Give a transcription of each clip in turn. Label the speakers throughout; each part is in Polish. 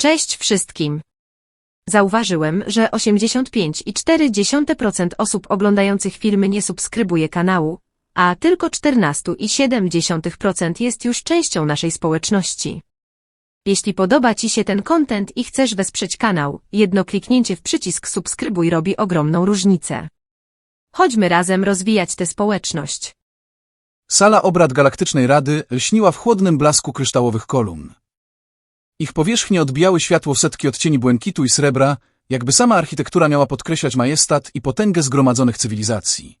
Speaker 1: Cześć wszystkim. Zauważyłem, że 85,4% osób oglądających filmy nie subskrybuje kanału, a tylko 14,7% jest już częścią naszej społeczności. Jeśli podoba Ci się ten content i chcesz wesprzeć kanał, jedno kliknięcie w przycisk subskrybuj robi ogromną różnicę. Chodźmy razem rozwijać tę społeczność.
Speaker 2: Sala obrad Galaktycznej Rady lśniła w chłodnym blasku kryształowych kolumn. Ich powierzchnie odbijały światło w setki odcieni błękitu i srebra, jakby sama architektura miała podkreślać majestat i potęgę zgromadzonych cywilizacji.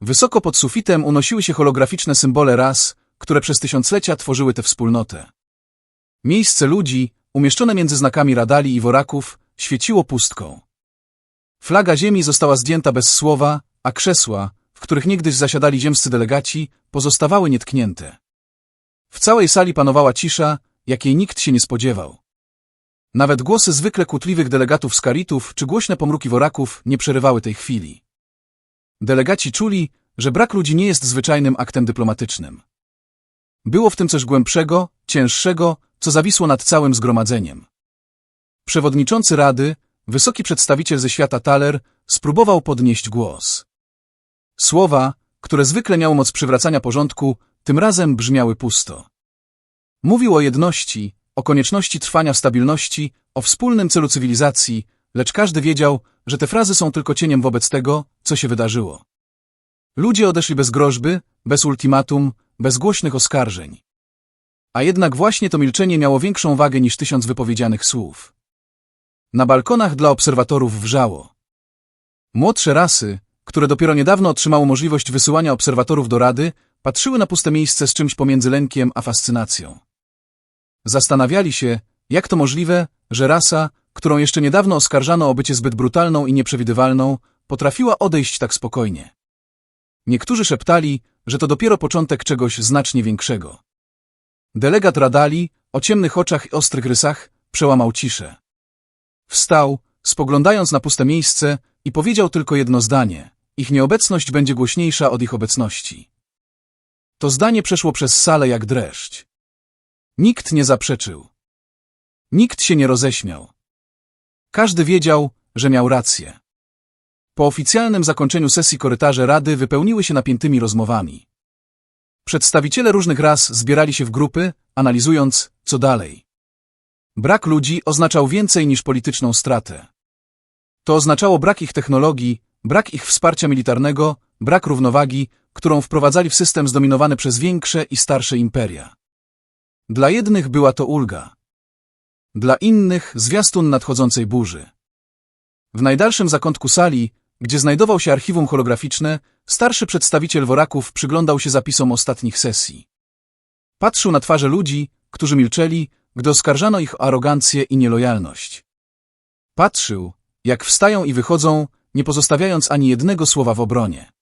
Speaker 2: Wysoko pod sufitem unosiły się holograficzne symbole ras, które przez tysiąclecia tworzyły tę wspólnotę. Miejsce ludzi, umieszczone między znakami radali i woraków, świeciło pustką. Flaga ziemi została zdjęta bez słowa, a krzesła, w których niegdyś zasiadali ziemscy delegaci, pozostawały nietknięte. W całej sali panowała cisza, jakiej nikt się nie spodziewał. Nawet głosy zwykle kłótliwych delegatów z karitów czy głośne pomruki woraków nie przerywały tej chwili. Delegaci czuli, że brak ludzi nie jest zwyczajnym aktem dyplomatycznym. Było w tym coś głębszego, cięższego, co zawisło nad całym zgromadzeniem. Przewodniczący Rady, wysoki przedstawiciel ze świata Taler, spróbował podnieść głos. Słowa, które zwykle miały moc przywracania porządku, tym razem brzmiały pusto. Mówił o jedności, o konieczności trwania stabilności, o wspólnym celu cywilizacji, lecz każdy wiedział, że te frazy są tylko cieniem wobec tego, co się wydarzyło. Ludzie odeszli bez groźby, bez ultimatum, bez głośnych oskarżeń. A jednak właśnie to milczenie miało większą wagę niż tysiąc wypowiedzianych słów. Na balkonach dla obserwatorów wrzało. Młodsze rasy, które dopiero niedawno otrzymały możliwość wysyłania obserwatorów do Rady, patrzyły na puste miejsce z czymś pomiędzy lękiem a fascynacją. Zastanawiali się, jak to możliwe, że rasa, którą jeszcze niedawno oskarżano o bycie zbyt brutalną i nieprzewidywalną, potrafiła odejść tak spokojnie. Niektórzy szeptali, że to dopiero początek czegoś znacznie większego. Delegat Radali, o ciemnych oczach i ostrych rysach, przełamał ciszę. Wstał, spoglądając na puste miejsce i powiedział tylko jedno zdanie. Ich nieobecność będzie głośniejsza od ich obecności. To zdanie przeszło przez salę jak dreszcz. Nikt nie zaprzeczył. Nikt się nie roześmiał. Każdy wiedział, że miał rację. Po oficjalnym zakończeniu sesji korytarze Rady wypełniły się napiętymi rozmowami. Przedstawiciele różnych ras zbierali się w grupy, analizując, co dalej. Brak ludzi oznaczał więcej niż polityczną stratę. To oznaczało brak ich technologii, brak ich wsparcia militarnego, brak równowagi, którą wprowadzali w system zdominowany przez większe i starsze imperia. Dla jednych była to ulga. Dla innych zwiastun nadchodzącej burzy. W najdalszym zakątku sali, gdzie znajdował się archiwum holograficzne, starszy przedstawiciel woraków przyglądał się zapisom ostatnich sesji. Patrzył na twarze ludzi, którzy milczeli, gdy oskarżano ich o arogancję i nielojalność. Patrzył, jak wstają i wychodzą, nie pozostawiając ani jednego słowa w obronie.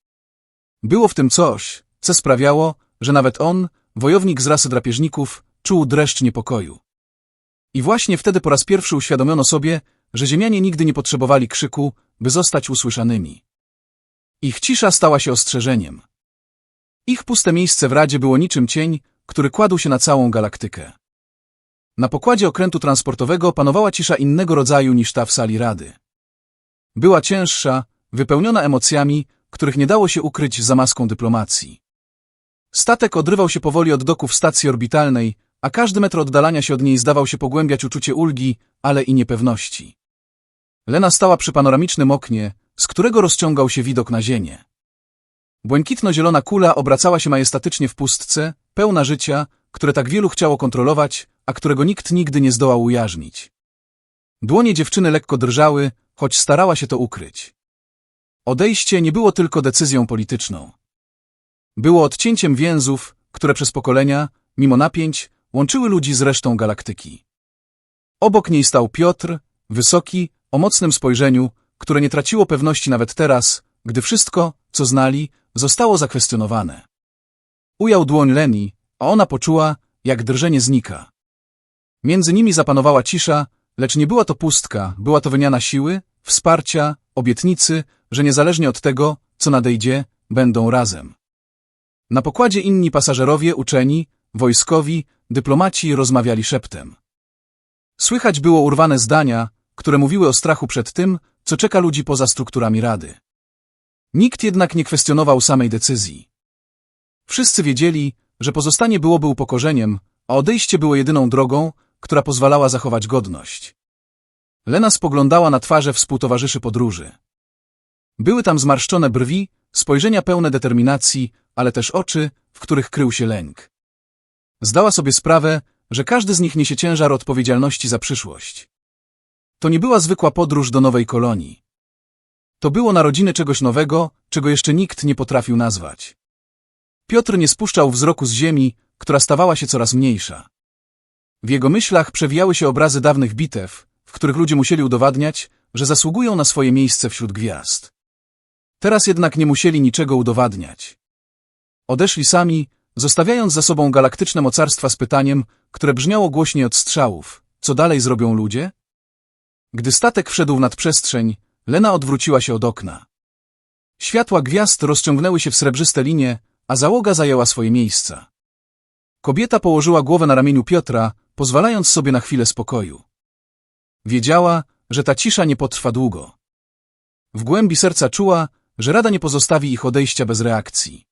Speaker 2: Było w tym coś, co sprawiało, że nawet on, wojownik z rasy drapieżników, czuł dreszcz niepokoju. I właśnie wtedy po raz pierwszy uświadomiono sobie, że ziemianie nigdy nie potrzebowali krzyku, by zostać usłyszanymi. Ich cisza stała się ostrzeżeniem. Ich puste miejsce w Radzie było niczym cień, który kładł się na całą galaktykę. Na pokładzie okrętu transportowego panowała cisza innego rodzaju niż ta w sali Rady. Była cięższa, wypełniona emocjami, których nie dało się ukryć za maską dyplomacji. Statek odrywał się powoli od doków stacji orbitalnej, a każdy metr oddalania się od niej zdawał się pogłębiać uczucie ulgi, ale i niepewności. Lena stała przy panoramicznym oknie, z którego rozciągał się widok na ziemię. Błękitno-zielona kula obracała się majestatycznie w pustce, pełna życia, które tak wielu chciało kontrolować, a którego nikt nigdy nie zdołał ujarzmić. Dłonie dziewczyny lekko drżały, choć starała się to ukryć. Odejście nie było tylko decyzją polityczną. Było odcięciem więzów, które przez pokolenia, mimo napięć, łączyły ludzi z resztą galaktyki. Obok niej stał Piotr, wysoki, o mocnym spojrzeniu, które nie traciło pewności nawet teraz, gdy wszystko, co znali, zostało zakwestionowane. Ujął dłoń Leni, a ona poczuła, jak drżenie znika. Między nimi zapanowała cisza, lecz nie była to pustka, była to wymiana siły, wsparcia, obietnicy, że niezależnie od tego, co nadejdzie, będą razem. Na pokładzie inni pasażerowie, uczeni, wojskowi, dyplomaci rozmawiali szeptem. Słychać było urwane zdania, które mówiły o strachu przed tym, co czeka ludzi poza strukturami rady. Nikt jednak nie kwestionował samej decyzji. Wszyscy wiedzieli, że pozostanie byłoby upokorzeniem, a odejście było jedyną drogą, która pozwalała zachować godność. Lena spoglądała na twarze współtowarzyszy podróży. Były tam zmarszczone brwi, spojrzenia pełne determinacji, ale też oczy, w których krył się lęk. Zdała sobie sprawę, że każdy z nich niesie ciężar odpowiedzialności za przyszłość. To nie była zwykła podróż do nowej kolonii. To było narodziny czegoś nowego, czego jeszcze nikt nie potrafił nazwać. Piotr nie spuszczał wzroku z ziemi, która stawała się coraz mniejsza. W jego myślach przewijały się obrazy dawnych bitew, w których ludzie musieli udowadniać, że zasługują na swoje miejsce wśród gwiazd. Teraz jednak nie musieli niczego udowadniać. Odeszli sami, zostawiając za sobą galaktyczne mocarstwa z pytaniem, które brzmiało głośniej od strzałów. Co dalej zrobią ludzie? Gdy statek wszedł w nadprzestrzeń, Lena odwróciła się od okna. Światła gwiazd rozciągnęły się w srebrzyste linie, a załoga zajęła swoje miejsca. Kobieta położyła głowę na ramieniu Piotra, pozwalając sobie na chwilę spokoju. Wiedziała, że ta cisza nie potrwa długo. W głębi serca czuła, że Rada nie pozostawi ich odejścia bez reakcji.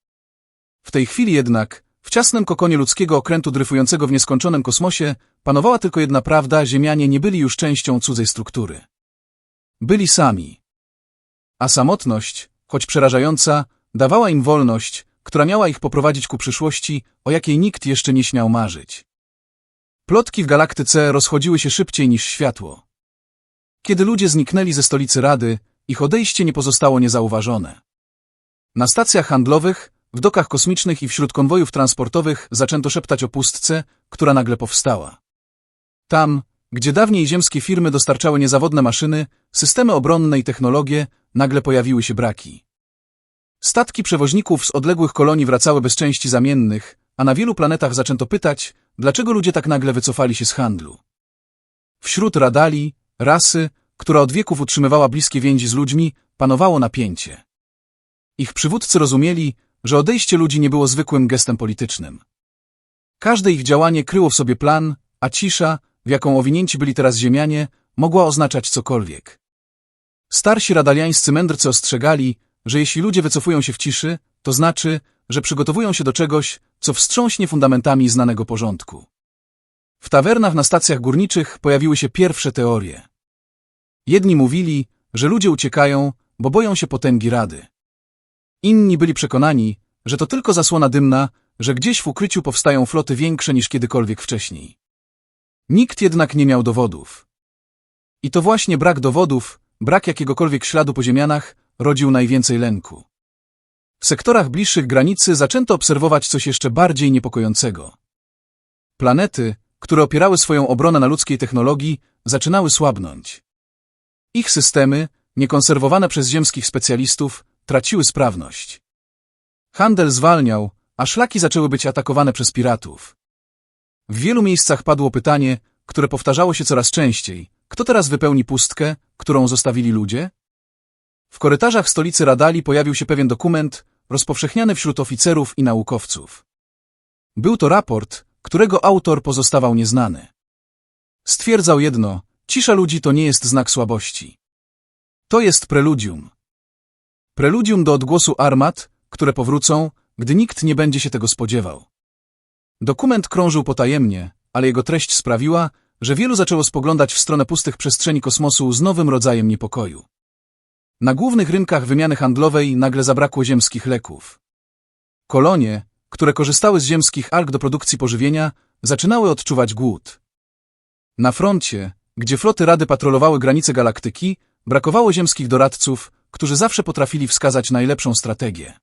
Speaker 2: W tej chwili jednak, w ciasnym kokonie ludzkiego okrętu dryfującego w nieskończonym kosmosie, panowała tylko jedna prawda, ziemianie nie byli już częścią cudzej struktury. Byli sami. A samotność, choć przerażająca, dawała im wolność, która miała ich poprowadzić ku przyszłości, o jakiej nikt jeszcze nie śmiał marzyć. Plotki w galaktyce rozchodziły się szybciej niż światło. Kiedy ludzie zniknęli ze stolicy Rady, ich odejście nie pozostało niezauważone. Na stacjach handlowych, w dokach kosmicznych i wśród konwojów transportowych zaczęto szeptać o pustce, która nagle powstała. Tam, gdzie dawniej ziemskie firmy dostarczały niezawodne maszyny, systemy obronne i technologie, nagle pojawiły się braki. Statki przewoźników z odległych kolonii wracały bez części zamiennych, a na wielu planetach zaczęto pytać, dlaczego ludzie tak nagle wycofali się z handlu. Wśród radali, rasy, która od wieków utrzymywała bliskie więzi z ludźmi, panowało napięcie. Ich przywódcy rozumieli, że odejście ludzi nie było zwykłym gestem politycznym. Każde ich działanie kryło w sobie plan, a cisza, w jaką owinięci byli teraz ziemianie, mogła oznaczać cokolwiek. Starsi radaliańscy mędrcy ostrzegali, że jeśli ludzie wycofują się w ciszy, to znaczy, że przygotowują się do czegoś, co wstrząśnie fundamentami znanego porządku. W tawernach na stacjach górniczych pojawiły się pierwsze teorie. Jedni mówili, że ludzie uciekają, bo boją się potęgi rady. Inni byli przekonani, że to tylko zasłona dymna, że gdzieś w ukryciu powstają floty większe niż kiedykolwiek wcześniej. Nikt jednak nie miał dowodów. I to właśnie brak dowodów, brak jakiegokolwiek śladu po ziemianach, rodził najwięcej lęku. W sektorach bliższych granicy zaczęto obserwować coś jeszcze bardziej niepokojącego. Planety, które opierały swoją obronę na ludzkiej technologii, zaczynały słabnąć. Ich systemy, niekonserwowane przez ziemskich specjalistów, traciły sprawność. Handel zwalniał, a szlaki zaczęły być atakowane przez piratów. W wielu miejscach padło pytanie, które powtarzało się coraz częściej. Kto teraz wypełni pustkę, którą zostawili ludzie? W korytarzach stolicy Radali pojawił się pewien dokument, rozpowszechniany wśród oficerów i naukowców. Był to raport, którego autor pozostawał nieznany. Stwierdzał jedno, cisza ludzi to nie jest znak słabości. To jest preludium. Preludium do odgłosu armat, które powrócą, gdy nikt nie będzie się tego spodziewał. Dokument krążył potajemnie, ale jego treść sprawiła, że wielu zaczęło spoglądać w stronę pustych przestrzeni kosmosu z nowym rodzajem niepokoju. Na głównych rynkach wymiany handlowej nagle zabrakło ziemskich leków. Kolonie, które korzystały z ziemskich alg do produkcji pożywienia, zaczynały odczuwać głód. Na froncie, gdzie floty Rady patrolowały granice galaktyki, brakowało ziemskich doradców, którzy zawsze potrafili wskazać najlepszą strategię.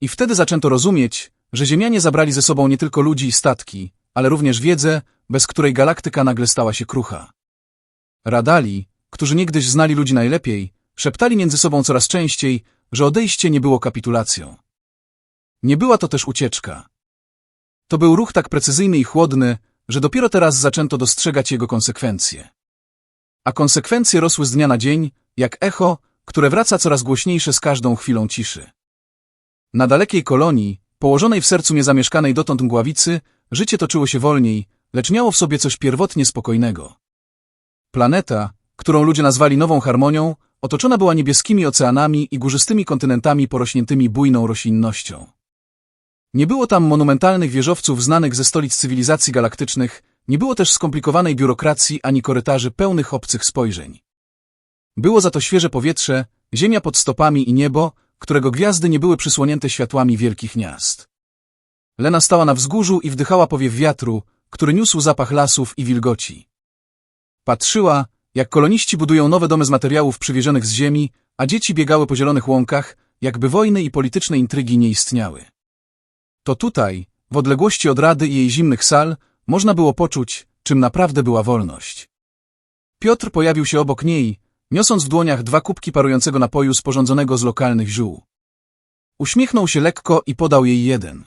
Speaker 2: I wtedy zaczęto rozumieć, że Ziemianie zabrali ze sobą nie tylko ludzi i statki, ale również wiedzę, bez której galaktyka nagle stała się krucha. Radali, którzy niegdyś znali ludzi najlepiej, szeptali między sobą coraz częściej, że odejście nie było kapitulacją. Nie była to też ucieczka. To był ruch tak precyzyjny i chłodny, że dopiero teraz zaczęto dostrzegać jego konsekwencje. A konsekwencje rosły z dnia na dzień, jak echo, które wraca coraz głośniejsze z każdą chwilą ciszy. Na dalekiej kolonii, położonej w sercu niezamieszkanej dotąd mgławicy, życie toczyło się wolniej, lecz miało w sobie coś pierwotnie spokojnego. Planeta, którą ludzie nazwali Nową Harmonią, otoczona była niebieskimi oceanami i górzystymi kontynentami porośniętymi bujną roślinnością. Nie było tam monumentalnych wieżowców znanych ze stolic cywilizacji galaktycznych, nie było też skomplikowanej biurokracji ani korytarzy pełnych obcych spojrzeń. Było za to świeże powietrze, ziemia pod stopami i niebo, którego gwiazdy nie były przysłonięte światłami wielkich miast. Lena stała na wzgórzu i wdychała powiew wiatru, który niósł zapach lasów i wilgoci. Patrzyła, jak koloniści budują nowe domy z materiałów przywiezionych z ziemi, a dzieci biegały po zielonych łąkach, jakby wojny i polityczne intrygi nie istniały. To tutaj, w odległości od Rady i jej zimnych sal, można było poczuć, czym naprawdę była wolność. Piotr pojawił się obok niej, niosąc w dłoniach dwa kubki parującego napoju sporządzonego z lokalnych ziół. Uśmiechnął się lekko i podał jej jeden.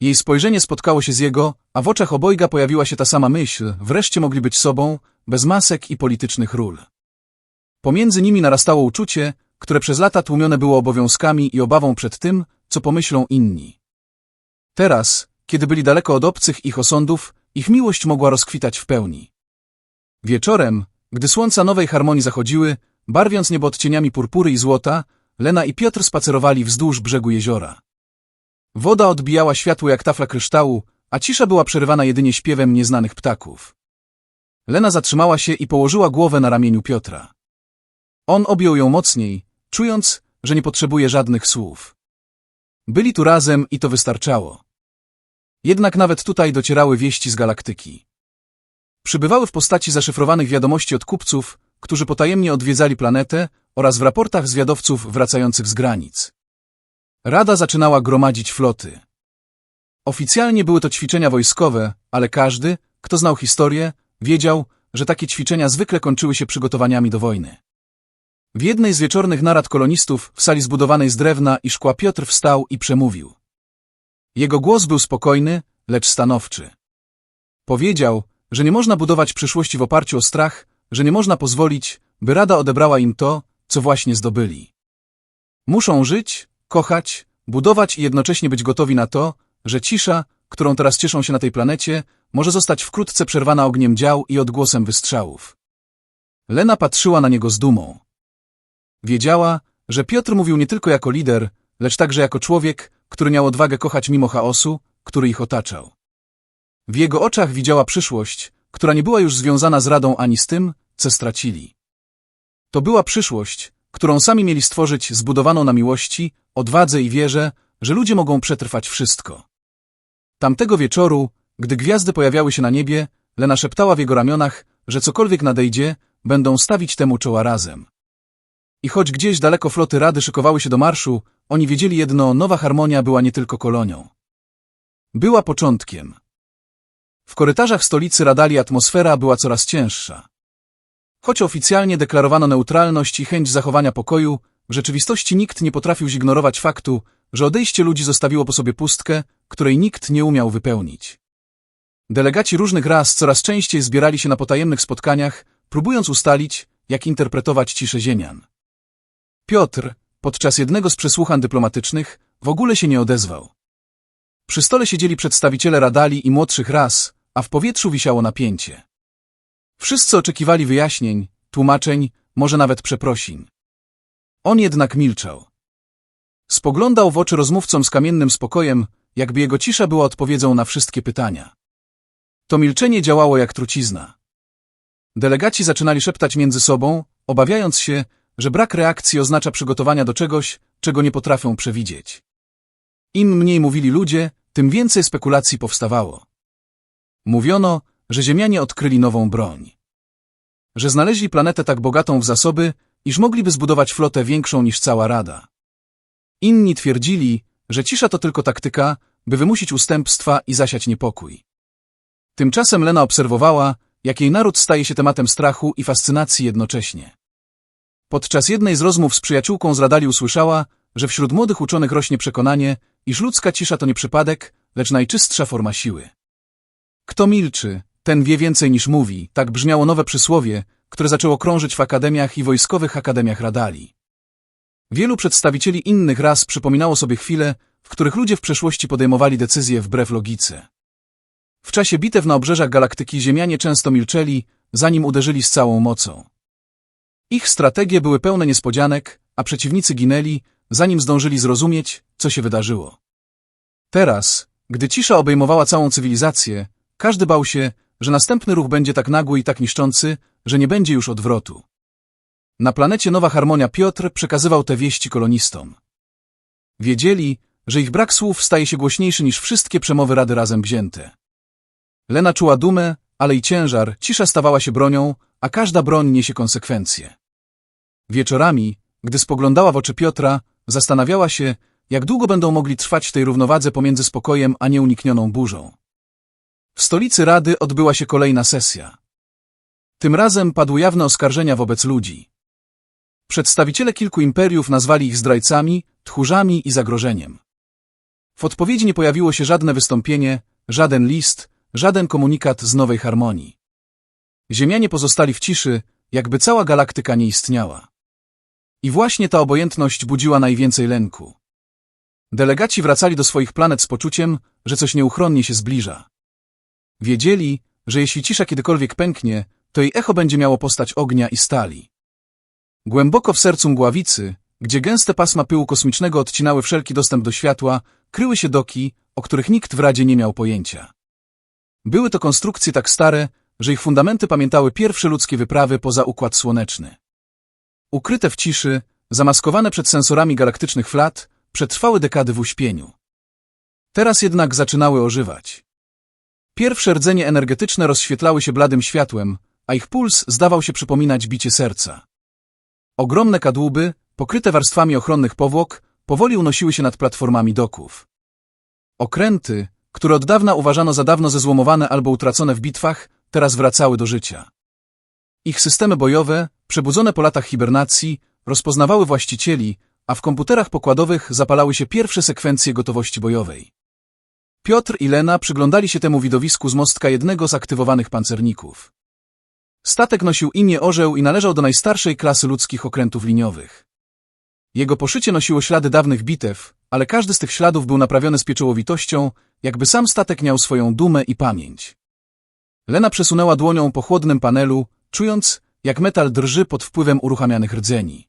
Speaker 2: Jej spojrzenie spotkało się z jego, a w oczach obojga pojawiła się ta sama myśl, wreszcie mogli być sobą, bez masek i politycznych ról. Pomiędzy nimi narastało uczucie, które przez lata tłumione było obowiązkami i obawą przed tym, co pomyślą inni. Teraz, kiedy byli daleko od obcych ich osądów, ich miłość mogła rozkwitać w pełni. Wieczorem, gdy słońca nowej harmonii zachodziły, barwiąc niebo odcieniami purpury i złota, Lena i Piotr spacerowali wzdłuż brzegu jeziora. Woda odbijała światło jak tafla kryształu, a cisza była przerywana jedynie śpiewem nieznanych ptaków. Lena zatrzymała się i położyła głowę na ramieniu Piotra. On objął ją mocniej, czując, że nie potrzebuje żadnych słów. Byli tu razem i to wystarczało. Jednak nawet tutaj docierały wieści z galaktyki. Przybywały w postaci zaszyfrowanych wiadomości od kupców, którzy potajemnie odwiedzali planetę oraz w raportach zwiadowców wracających z granic. Rada zaczynała gromadzić floty. Oficjalnie były to ćwiczenia wojskowe, ale każdy, kto znał historię, wiedział, że takie ćwiczenia zwykle kończyły się przygotowaniami do wojny. W jednej z wieczornych narad kolonistów w sali zbudowanej z drewna i szkła Piotr wstał i przemówił. Jego głos był spokojny, lecz stanowczy. Powiedział, że nie można budować przyszłości w oparciu o strach, że nie można pozwolić, by Rada odebrała im to, co właśnie zdobyli. Muszą żyć, kochać, budować i jednocześnie być gotowi na to, że cisza, którą teraz cieszą się na tej planecie, może zostać wkrótce przerwana ogniem dział i odgłosem wystrzałów. Lena patrzyła na niego z dumą. Wiedziała, że Piotr mówił nie tylko jako lider, lecz także jako człowiek, który miał odwagę kochać mimo chaosu, który ich otaczał. W jego oczach widziała przyszłość, która nie była już związana z radą ani z tym, co stracili. To była przyszłość, którą sami mieli stworzyć zbudowaną na miłości, odwadze i wierze, że ludzie mogą przetrwać wszystko. Tamtego wieczoru, gdy gwiazdy pojawiały się na niebie, Lena szeptała w jego ramionach, że cokolwiek nadejdzie, będą stawić temu czoła razem. I choć gdzieś daleko floty Rady szykowały się do marszu, oni wiedzieli jedno, nowa harmonia była nie tylko kolonią. Była początkiem. W korytarzach stolicy Radali atmosfera była coraz cięższa. Choć oficjalnie deklarowano neutralność i chęć zachowania pokoju, w rzeczywistości nikt nie potrafił zignorować faktu, że odejście ludzi zostawiło po sobie pustkę, której nikt nie umiał wypełnić. Delegaci różnych ras coraz częściej zbierali się na potajemnych spotkaniach, próbując ustalić, jak interpretować ciszę ziemian. Piotr, podczas jednego z przesłuchań dyplomatycznych, w ogóle się nie odezwał. Przy stole siedzieli przedstawiciele radali i młodszych ras, a w powietrzu wisiało napięcie. Wszyscy oczekiwali wyjaśnień, tłumaczeń, może nawet przeprosin. On jednak milczał. Spoglądał w oczy rozmówcom z kamiennym spokojem, jakby jego cisza była odpowiedzią na wszystkie pytania. To milczenie działało jak trucizna. Delegaci zaczynali szeptać między sobą, obawiając się, że brak reakcji oznacza przygotowania do czegoś, czego nie potrafią przewidzieć. Im mniej mówili ludzie, tym więcej spekulacji powstawało. Mówiono, że Ziemianie odkryli nową broń. Że znaleźli planetę tak bogatą w zasoby, iż mogliby zbudować flotę większą niż cała Rada. Inni twierdzili, że cisza to tylko taktyka, by wymusić ustępstwa i zasiać niepokój. Tymczasem Lena obserwowała, jak jej naród staje się tematem strachu i fascynacji jednocześnie. Podczas jednej z rozmów z przyjaciółką z Radali usłyszała, że wśród młodych uczonych rośnie przekonanie, iż ludzka cisza to nie przypadek, lecz najczystsza forma siły. Kto milczy, ten wie więcej niż mówi, tak brzmiało nowe przysłowie, które zaczęło krążyć w akademiach i wojskowych akademiach Radali. Wielu przedstawicieli innych ras przypominało sobie chwile, w których ludzie w przeszłości podejmowali decyzje wbrew logice. W czasie bitew na obrzeżach galaktyki Ziemianie często milczeli, zanim uderzyli z całą mocą. Ich strategie były pełne niespodzianek, a przeciwnicy ginęli, zanim zdążyli zrozumieć, co się wydarzyło. Teraz, gdy cisza obejmowała całą cywilizację, każdy bał się, że następny ruch będzie tak nagły i tak niszczący, że nie będzie już odwrotu. Na planecie Nowa Harmonia Piotr przekazywał te wieści kolonistom. Wiedzieli, że ich brak słów staje się głośniejszy niż wszystkie przemowy Rady razem wzięte. Lena czuła dumę, ale i ciężar, cisza stawała się bronią, a każda broń niesie konsekwencje. Wieczorami, gdy spoglądała w oczy Piotra, zastanawiała się, jak długo będą mogli trwać w tej równowadze pomiędzy spokojem a nieuniknioną burzą. W stolicy Rady odbyła się kolejna sesja. Tym razem padły jawne oskarżenia wobec ludzi. Przedstawiciele kilku imperiów nazwali ich zdrajcami, tchórzami i zagrożeniem. W odpowiedzi nie pojawiło się żadne wystąpienie, żaden list, żaden komunikat z Nowej Harmonii. Ziemianie pozostali w ciszy, jakby cała galaktyka nie istniała. I właśnie ta obojętność budziła najwięcej lęku. Delegaci wracali do swoich planet z poczuciem, że coś nieuchronnie się zbliża. Wiedzieli, że jeśli cisza kiedykolwiek pęknie, to jej echo będzie miało postać ognia i stali. Głęboko w sercu mgławicy, gdzie gęste pasma pyłu kosmicznego odcinały wszelki dostęp do światła, kryły się doki, o których nikt w Radzie nie miał pojęcia. Były to konstrukcje tak stare, że ich fundamenty pamiętały pierwsze ludzkie wyprawy poza Układ Słoneczny. Ukryte w ciszy, zamaskowane przed sensorami galaktycznych flat, przetrwały dekady w uśpieniu. Teraz jednak zaczynały ożywać. Pierwsze rdzenie energetyczne rozświetlały się bladym światłem, a ich puls zdawał się przypominać bicie serca. Ogromne kadłuby, pokryte warstwami ochronnych powłok, powoli unosiły się nad platformami doków. Okręty, które od dawna uważano za dawno zezłomowane albo utracone w bitwach, teraz wracały do życia. Ich systemy bojowe, przebudzone po latach hibernacji, rozpoznawały właścicieli, a w komputerach pokładowych zapalały się pierwsze sekwencje gotowości bojowej. Piotr i Lena przyglądali się temu widowisku z mostka jednego z aktywowanych pancerników. Statek nosił imię Orzeł i należał do najstarszej klasy ludzkich okrętów liniowych. Jego poszycie nosiło ślady dawnych bitew, ale każdy z tych śladów był naprawiony z pieczołowitością, jakby sam statek miał swoją dumę i pamięć. Lena przesunęła dłonią po chłodnym panelu, czując, jak metal drży pod wpływem uruchamianych rdzeni.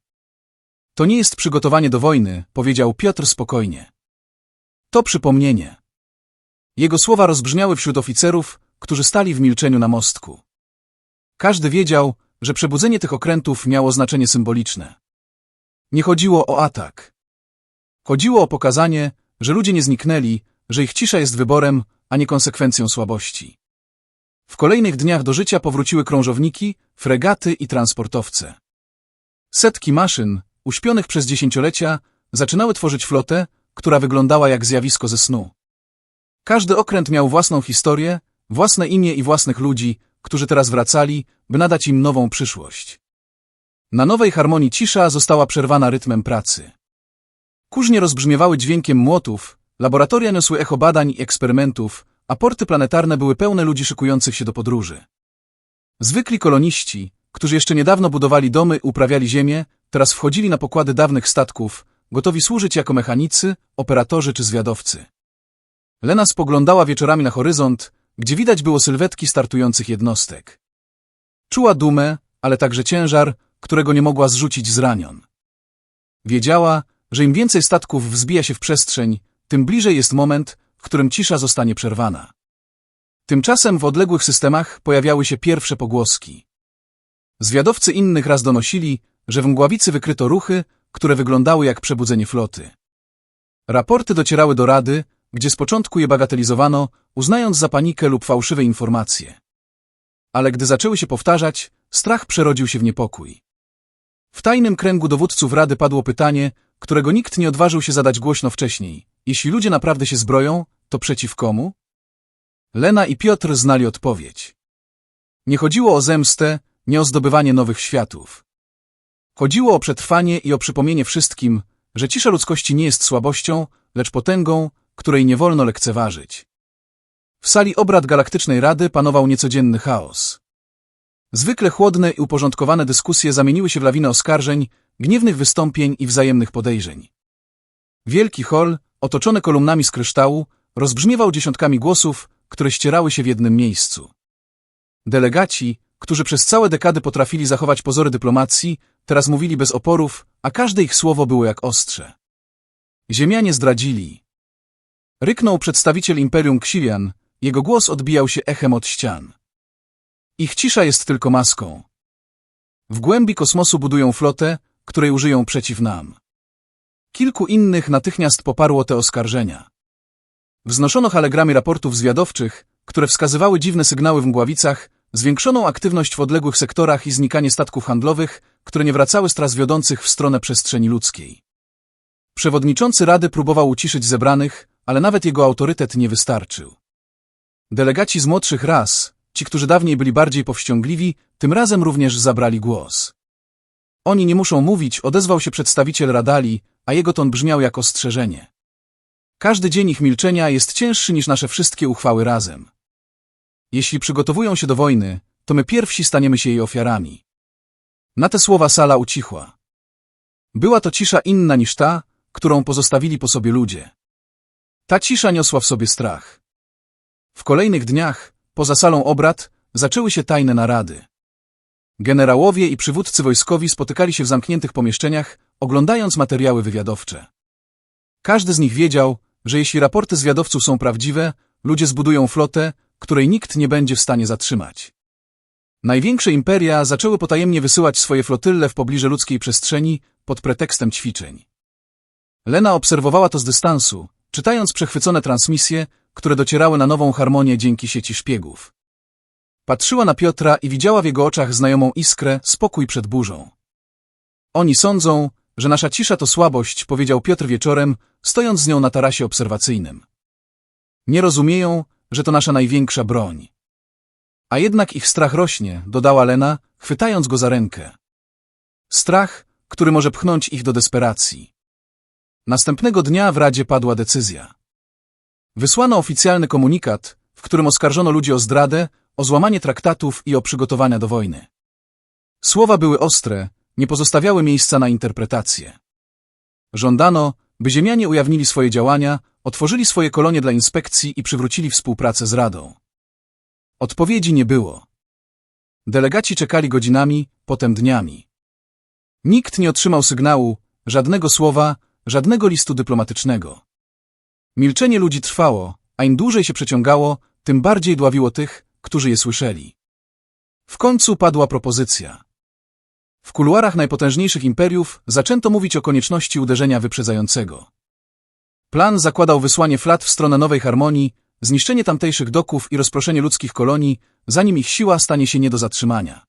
Speaker 2: To nie jest przygotowanie do wojny, powiedział Piotr spokojnie. To przypomnienie. Jego słowa rozbrzmiały wśród oficerów, którzy stali w milczeniu na mostku. Każdy wiedział, że przebudzenie tych okrętów miało znaczenie symboliczne. Nie chodziło o atak. Chodziło o pokazanie, że ludzie nie zniknęli, że ich cisza jest wyborem, a nie konsekwencją słabości. W kolejnych dniach do życia powróciły krążowniki, fregaty i transportowce. Setki maszyn, uśpionych przez dziesięciolecia, zaczynały tworzyć flotę, która wyglądała jak zjawisko ze snu. Każdy okręt miał własną historię, własne imię i własnych ludzi, którzy teraz wracali, by nadać im nową przyszłość. Na nowej harmonii cisza została przerwana rytmem pracy. Kurznie rozbrzmiewały dźwiękiem młotów, laboratoria niosły echo badań i eksperymentów, a porty planetarne były pełne ludzi szykujących się do podróży. Zwykli koloniści, którzy jeszcze niedawno budowali domy uprawiali ziemię, teraz wchodzili na pokłady dawnych statków, gotowi służyć jako mechanicy, operatorzy czy zwiadowcy. Lena spoglądała wieczorami na horyzont, gdzie widać było sylwetki startujących jednostek. Czuła dumę, ale także ciężar, którego nie mogła zrzucić z ranion. Wiedziała, że im więcej statków wzbija się w przestrzeń, tym bliżej jest moment, w którym cisza zostanie przerwana. Tymczasem w odległych systemach pojawiały się pierwsze pogłoski. Zwiadowcy innych raz donosili, że w mgławicy wykryto ruchy, które wyglądały jak przebudzenie floty. Raporty docierały do Rady, gdzie z początku je bagatelizowano, uznając za panikę lub fałszywe informacje. Ale gdy zaczęły się powtarzać, strach przerodził się w niepokój. W tajnym kręgu dowódców Rady padło pytanie, którego nikt nie odważył się zadać głośno wcześniej. Jeśli ludzie naprawdę się zbroją, to przeciw komu? Lena i Piotr znali odpowiedź. Nie chodziło o zemstę, nie o zdobywanie nowych światów. Chodziło o przetrwanie i o przypomnienie wszystkim, że cisza ludzkości nie jest słabością, lecz potęgą, której nie wolno lekceważyć. W sali obrad Galaktycznej Rady panował niecodzienny chaos. Zwykle chłodne i uporządkowane dyskusje zamieniły się w lawinę oskarżeń, gniewnych wystąpień i wzajemnych podejrzeń. Wielki hol, otoczony kolumnami z kryształu, rozbrzmiewał dziesiątkami głosów, które ścierały się w jednym miejscu. Delegaci, którzy przez całe dekady potrafili zachować pozory dyplomacji, teraz mówili bez oporów, a każde ich słowo było jak ostrze. Ziemianie zdradzili. Ryknął przedstawiciel Imperium Ksilian, jego głos odbijał się echem od ścian. Ich cisza jest tylko maską. W głębi kosmosu budują flotę, której użyją przeciw nam. Kilku innych natychmiast poparło te oskarżenia. Wznoszono halegramy raportów zwiadowczych, które wskazywały dziwne sygnały w mgławicach, zwiększoną aktywność w odległych sektorach i znikanie statków handlowych, które nie wracały z tras wiodących w stronę przestrzeni ludzkiej. Przewodniczący Rady próbował uciszyć zebranych, ale nawet jego autorytet nie wystarczył. Delegaci z młodszych ras, ci, którzy dawniej byli bardziej powściągliwi, tym razem również zabrali głos. Oni nie muszą mówić, odezwał się przedstawiciel Radali, a jego ton brzmiał jak ostrzeżenie. Każdy dzień ich milczenia jest cięższy niż nasze wszystkie uchwały razem. Jeśli przygotowują się do wojny, to my pierwsi staniemy się jej ofiarami. Na te słowa sala ucichła. Była to cisza inna niż ta, którą pozostawili po sobie ludzie. Ta cisza niosła w sobie strach. W kolejnych dniach, poza salą obrad, zaczęły się tajne narady. Generałowie i przywódcy wojskowi spotykali się w zamkniętych pomieszczeniach, oglądając materiały wywiadowcze. Każdy z nich wiedział, że jeśli raporty zwiadowców są prawdziwe, ludzie zbudują flotę, której nikt nie będzie w stanie zatrzymać. Największe imperia zaczęły potajemnie wysyłać swoje flotylle w pobliże ludzkiej przestrzeni pod pretekstem ćwiczeń. Lena obserwowała to z dystansu, czytając przechwycone transmisje, które docierały na nową harmonię dzięki sieci szpiegów. Patrzyła na Piotra i widziała w jego oczach znajomą iskrę, spokój przed burzą. Oni sądzą, że nasza cisza to słabość, powiedział Piotr wieczorem, stojąc z nią na tarasie obserwacyjnym. Nie rozumieją, że to nasza największa broń. A jednak ich strach rośnie, dodała Lena, chwytając go za rękę. Strach, który może pchnąć ich do desperacji. Następnego dnia w Radzie padła decyzja. Wysłano oficjalny komunikat, w którym oskarżono ludzi o zdradę, o złamanie traktatów i o przygotowania do wojny. Słowa były ostre, nie pozostawiały miejsca na interpretację. Żądano, by Ziemianie ujawnili swoje działania, otworzyli swoje kolonie dla inspekcji i przywrócili współpracę z Radą. Odpowiedzi nie było. Delegaci czekali godzinami, potem dniami. Nikt nie otrzymał sygnału, żadnego słowa, żadnego listu dyplomatycznego. Milczenie ludzi trwało, a im dłużej się przeciągało, tym bardziej dławiło tych, którzy je słyszeli. W końcu padła propozycja. W kuluarach najpotężniejszych imperiów zaczęto mówić o konieczności uderzenia wyprzedzającego. Plan zakładał wysłanie flat w stronę nowej harmonii, zniszczenie tamtejszych doków i rozproszenie ludzkich kolonii, zanim ich siła stanie się nie do zatrzymania.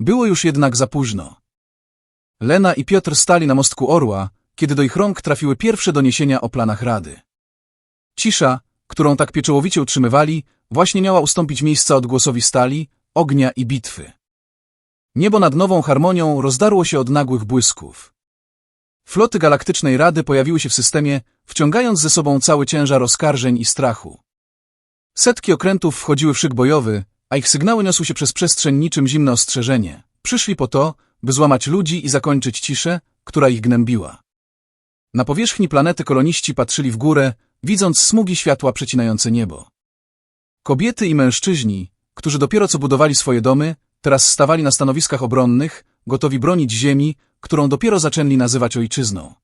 Speaker 2: Było już jednak za późno. Lena i Piotr stali na mostku Orła, kiedy do ich rąk trafiły pierwsze doniesienia o planach Rady. Cisza, którą tak pieczołowicie utrzymywali, właśnie miała ustąpić miejsca odgłosowi stali, ognia i bitwy. Niebo nad nową harmonią rozdarło się od nagłych błysków. Floty Galaktycznej Rady pojawiły się w systemie, wciągając ze sobą cały ciężar oskarżeń i strachu. Setki okrętów wchodziły w szyk bojowy, a ich sygnały niosły się przez przestrzeń niczym zimne ostrzeżenie. Przyszli po to, by złamać ludzi i zakończyć ciszę, która ich gnębiła. Na powierzchni planety koloniści patrzyli w górę, widząc smugi światła przecinające niebo. Kobiety i mężczyźni, którzy dopiero co budowali swoje domy, teraz stawali na stanowiskach obronnych, gotowi bronić ziemi, którą dopiero zaczęli nazywać ojczyzną.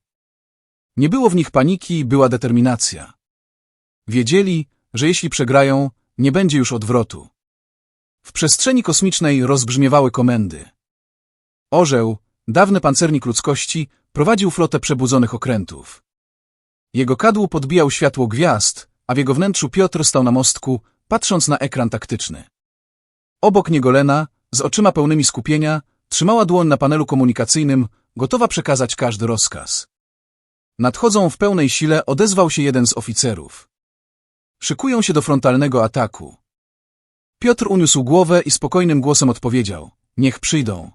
Speaker 2: Nie było w nich paniki, była determinacja. Wiedzieli, że jeśli przegrają, nie będzie już odwrotu. W przestrzeni kosmicznej rozbrzmiewały komendy. Orzeł, dawny pancernik ludzkości, prowadził flotę przebudzonych okrętów. Jego kadłub podbijał światło gwiazd, a w jego wnętrzu Piotr stał na mostku, patrząc na ekran taktyczny. Obok niego Lena, z oczyma pełnymi skupienia, trzymała dłoń na panelu komunikacyjnym, gotowa przekazać każdy rozkaz. Nadchodzą w pełnej sile, odezwał się jeden z oficerów. Szykują się do frontalnego ataku. Piotr uniósł głowę i spokojnym głosem odpowiedział, niech przyjdą.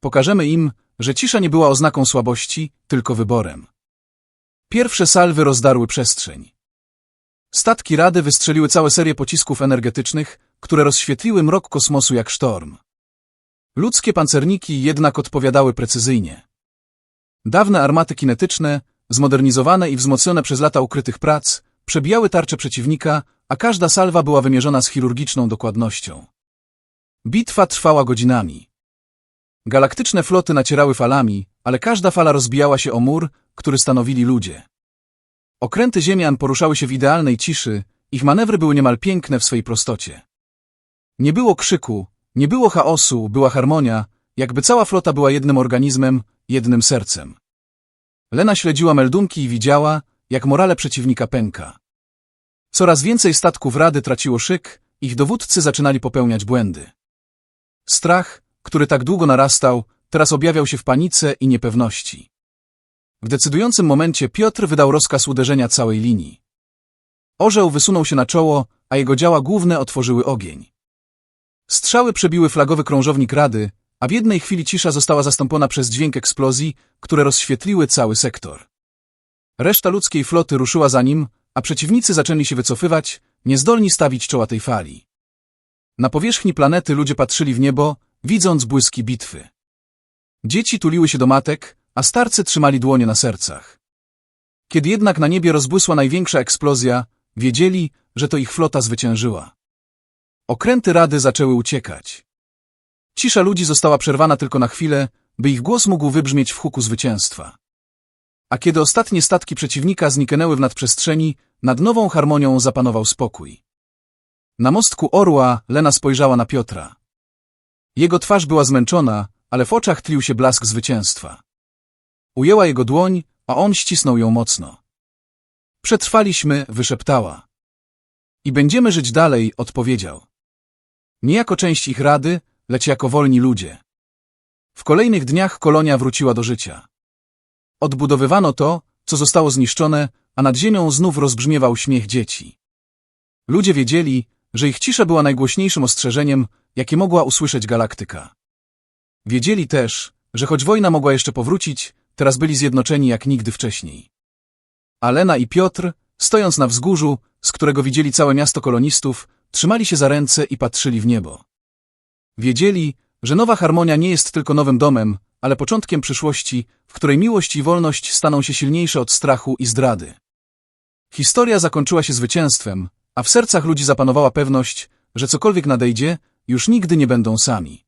Speaker 2: Pokażemy im, że cisza nie była oznaką słabości, tylko wyborem. Pierwsze salwy rozdarły przestrzeń. Statki Rady wystrzeliły całe serię pocisków energetycznych, które rozświetliły mrok kosmosu jak sztorm. Ludzkie pancerniki jednak odpowiadały precyzyjnie. Dawne armaty kinetyczne, zmodernizowane i wzmocnione przez lata ukrytych prac, przebijały tarcze przeciwnika, a każda salwa była wymierzona z chirurgiczną dokładnością. Bitwa trwała godzinami. Galaktyczne floty nacierały falami, ale każda fala rozbijała się o mur, który stanowili ludzie. Okręty ziemian poruszały się w idealnej ciszy, ich manewry były niemal piękne w swej prostocie. Nie było krzyku, nie było chaosu, była harmonia, jakby cała flota była jednym organizmem, jednym sercem. Lena śledziła meldunki i widziała, jak morale przeciwnika pęka. Coraz więcej statków Rady traciło szyk, ich dowódcy zaczynali popełniać błędy. Strach, który tak długo narastał, teraz objawiał się w panice i niepewności. W decydującym momencie Piotr wydał rozkaz uderzenia całej linii. Orzeł wysunął się na czoło, a jego działa główne otworzyły ogień. Strzały przebiły flagowy krążownik Rady, a w jednej chwili cisza została zastąpiona przez dźwięk eksplozji, które rozświetliły cały sektor. Reszta ludzkiej floty ruszyła za nim, a przeciwnicy zaczęli się wycofywać, niezdolni stawić czoła tej fali. Na powierzchni planety ludzie patrzyli w niebo, widząc błyski bitwy. Dzieci tuliły się do matek, a starcy trzymali dłonie na sercach. Kiedy jednak na niebie rozbłysła największa eksplozja, wiedzieli, że to ich flota zwyciężyła. Okręty rady zaczęły uciekać. Cisza ludzi została przerwana tylko na chwilę, by ich głos mógł wybrzmieć w huku zwycięstwa. A kiedy ostatnie statki przeciwnika zniknęły w nadprzestrzeni, nad nową harmonią zapanował spokój. Na mostku orła Lena spojrzała na Piotra. Jego twarz była zmęczona, ale w oczach tlił się blask zwycięstwa. Ujęła jego dłoń, a on ścisnął ją mocno. Przetrwaliśmy, wyszeptała. I będziemy żyć dalej, odpowiedział. Nie jako część ich rady, lecz jako wolni ludzie. W kolejnych dniach kolonia wróciła do życia. Odbudowywano to, co zostało zniszczone, a nad ziemią znów rozbrzmiewał śmiech dzieci. Ludzie wiedzieli, że ich cisza była najgłośniejszym ostrzeżeniem, jakie mogła usłyszeć galaktyka. Wiedzieli też, że choć wojna mogła jeszcze powrócić, teraz byli zjednoczeni jak nigdy wcześniej. Alena i Piotr, stojąc na wzgórzu, z którego widzieli całe miasto kolonistów, trzymali się za ręce i patrzyli w niebo. Wiedzieli, że nowa harmonia nie jest tylko nowym domem, ale początkiem przyszłości, w której miłość i wolność staną się silniejsze od strachu i zdrady. Historia zakończyła się zwycięstwem, a w sercach ludzi zapanowała pewność, że cokolwiek nadejdzie, już nigdy nie będą sami.